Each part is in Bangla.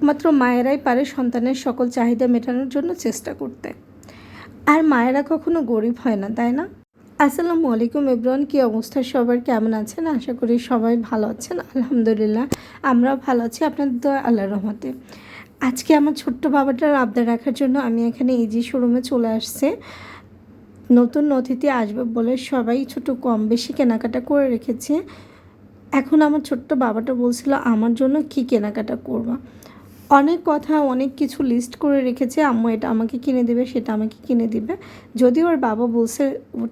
একমাত্র মায়েরাই পারে সন্তানের সকল চাহিদা মেটানোর জন্য চেষ্টা করতে। আর মায়েরা কখনো গরিব হয় না, তাই না? আসসালামু আলাইকুম ইব্রান কী অবস্থা? সবার কেমন আছেন? আশা করি সবাই ভালো আছেন। আলহামদুলিল্লাহ, আমরাও ভালো আছি, আপনাদের দোয়া আল্লাহ রহমতে। আজকে আমার ছোট্ট বাবাটার আবদার রাখার জন্য আমি এখানে ইজি শোরুমে চলে আসছে। নতুন অতিথি আসবে বলে সবাই ছোট কম বেশি কেনাকাটা করে রেখেছে। এখন আমার ছোট্ট বাবাটা বলছিল, আমার জন্য কি কেনাকাটা করবা? অনেক কথা, অনেক কিছু লিস্ট করে রেখেছে, আম্মু, এটা আমাকে কিনে দেবে, সেটা আমাকে কিনে দিবে। যদি ওর বাবা বলছে,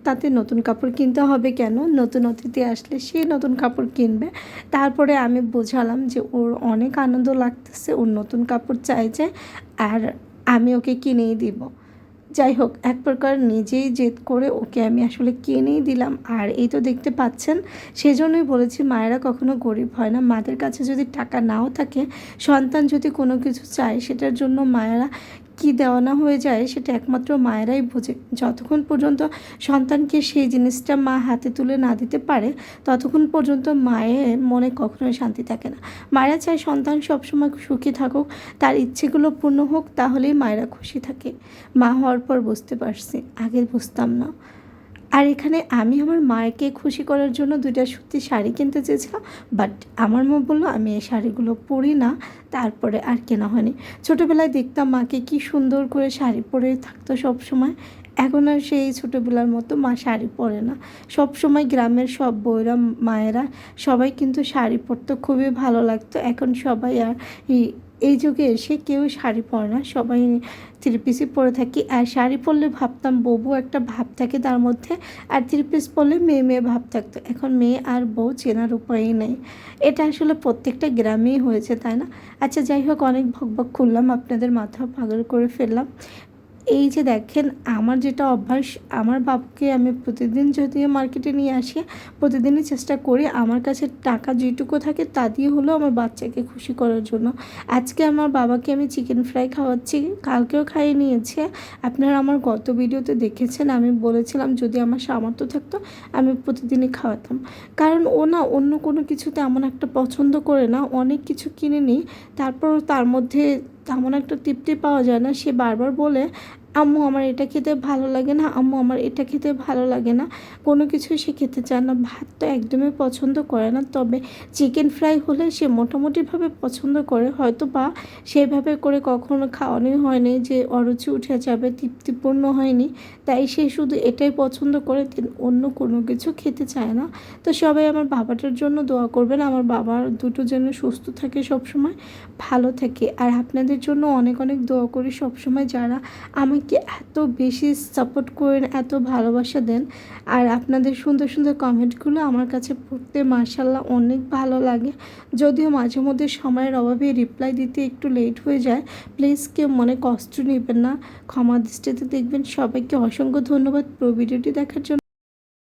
তাতে নতুন কাপড় কিনতে হবে কেন? নতুন অতিথি আসলে সে নতুন কাপড় কিনবে। তারপরে আমি বোঝালাম যে ওর অনেক আনন্দ লাগতেছে, ওর নতুন কাপড় চাইছে, আর আমি ওকে কিনেই দিব। যাই হোক, এক প্রকার নিজেই জেদ করে ওকে আমি আসলে কিনেই দিলাম। আর এই তো দেখতে পাচ্ছেন, সেজন্যই বলেছি মায়েরা কখনো গরিব হয় না। মাদের কাছে যদি টাকা নাও থাকে, সন্তান যদি কোনো কিছু চায়, সেটার জন্য মায়েরা কি দেওয়া না হয়ে যায় সেটা একমাত্র মায়েরাই বোঝে। যতক্ষণ পর্যন্ত সন্তানকে সেই জিনিসটা মা হাতে তুলে না দিতে পারে, ততক্ষণ পর্যন্ত মায়ের মনে কখনোই শান্তি থাকে না। মায়েরা চায় সন্তান সবসময় সুখী থাকুক, তার ইচ্ছেগুলো পূর্ণ হোক, তাহলেই মায়েরা খুশি থাকে। মা হওয়ার পর বুঝতে পারছি, আগে বুঝতাম না। আর এখানে আমি আমার মাকে খুশি করার জন্য দুইটা সত্যি শাড়ি কিনতে চেয়েছিলাম বাট আমার মা বলল, আমি এই শাড়িগুলো পরি না, তারপরে আর কেনা হয়নি। ছোটোবেলায় দেখতাম মাকে কি সুন্দর করে শাড়ি পরে থাকতো সব সময় এখন আর সেই ছোটোবেলার মতো মা শাড়ি পরে না। সব সময় গ্রামের সব বইরা মায়েরা সবাই কিন্তু শাড়ি পরতে খুবই ভালো লাগতো। এখন সবাই আর এই যুগে এসে কেউ শাড়ি পরে না, সবাই থ্রি পিসই পরে থাকি। আর শাড়ি পরলে ভাবতাম বউ একটা ভাব থাকে তার মধ্যে, আর থ্রি পিস পরলে মেয়ে মেয়ে ভাব থাকতো। এখন মেয়ে আর বউ চেনার উপায়ই নেই। এটা আসলে প্রত্যেকটা গ্রামেই হয়েছে, তাই না? আচ্ছা যাই হোক, অনেক ভকভক খুললাম আপনাদের মাথা পাগল করে ফেললাম। এই যে দেখেন, আমার যেটা অভ্যাস, আমার বাবাকে আমি প্রতিদিন যদি মার্কেটে নিয়ে আসি, প্রতিদিনই চেষ্টা করি আমার কাছে টাকা যেটুকু থাকে তা দিয়ে হলেও আমার বাচ্চাকে খুশি করার জন্য। আজকে আমার বাবাকে আমি চিকেন ফ্রাই খাওয়াচ্ছি, কালকেও খাইয়ে নিয়েছে। আপনারা আমার গত ভিডিওতে দেখেছেন, আমি বলেছিলাম যদি আমার সামর্থ্য থাকতো, আমি প্রতিদিনই খাওয়াতাম। কারণ ও না অন্য কোনো কিছু তেমন একটা পছন্দ করে না, অনেক কিছু কিনে নিই তারপর তার মধ্যে তেমন একটা তৃপ্তি পাওয়া যায় না। সে বারবার বলে আম্মু, আমার এটা খেতে ভালো লাগে না। আম্মু, আমার এটা খেতে ভালো লাগে না। কোনো কিছু সে খেতে চায় না। ভাত তো একদমই পছন্দ করে না। তবে চিকেন ফ্রাই হলে সে মোটামুটিভাবে পছন্দ করে। হয়তো বা সেইভাবে করে কখনো খাওয়ানোই হয়নি যে অরুচি উঠে যাবে, তৃপ্তিপূর্ণ হয়নি। তাই সে শুধু এটাই পছন্দ করে অন্য কোনো কিছু খেতে চায় না। তো সবাই আমার বাবাটার জন্য দোয়া করবেন। আমার বাবার দুটো যেন সুস্থ থাকে সবসময়, ভালো থাকে। আর আপনাদের জন্য অনেক অনেক দোয়া করি সবসময় যারা আমাকে আমাকে এত বেশি সাপোর্ট করেন, এত ভালোবাসা দেন। আর আপনাদের সুন্দর সুন্দর কমেন্টগুলো আমার কাছে পড়তে মার্শাল্লাহ অনেক ভালো লাগে। যদিও মাঝে মধ্যে সময়ের অভাবে রিপ্লাই দিতে একটু লেট হয়ে যায় প্লিজ কেউ মনে কষ্ট নেবেন না। ক্ষমা দৃষ্টিতে দেখবেন। সবাইকে অসংখ্য ধন্যবাদ। প্রো ভিডিওটি দেখার জন্য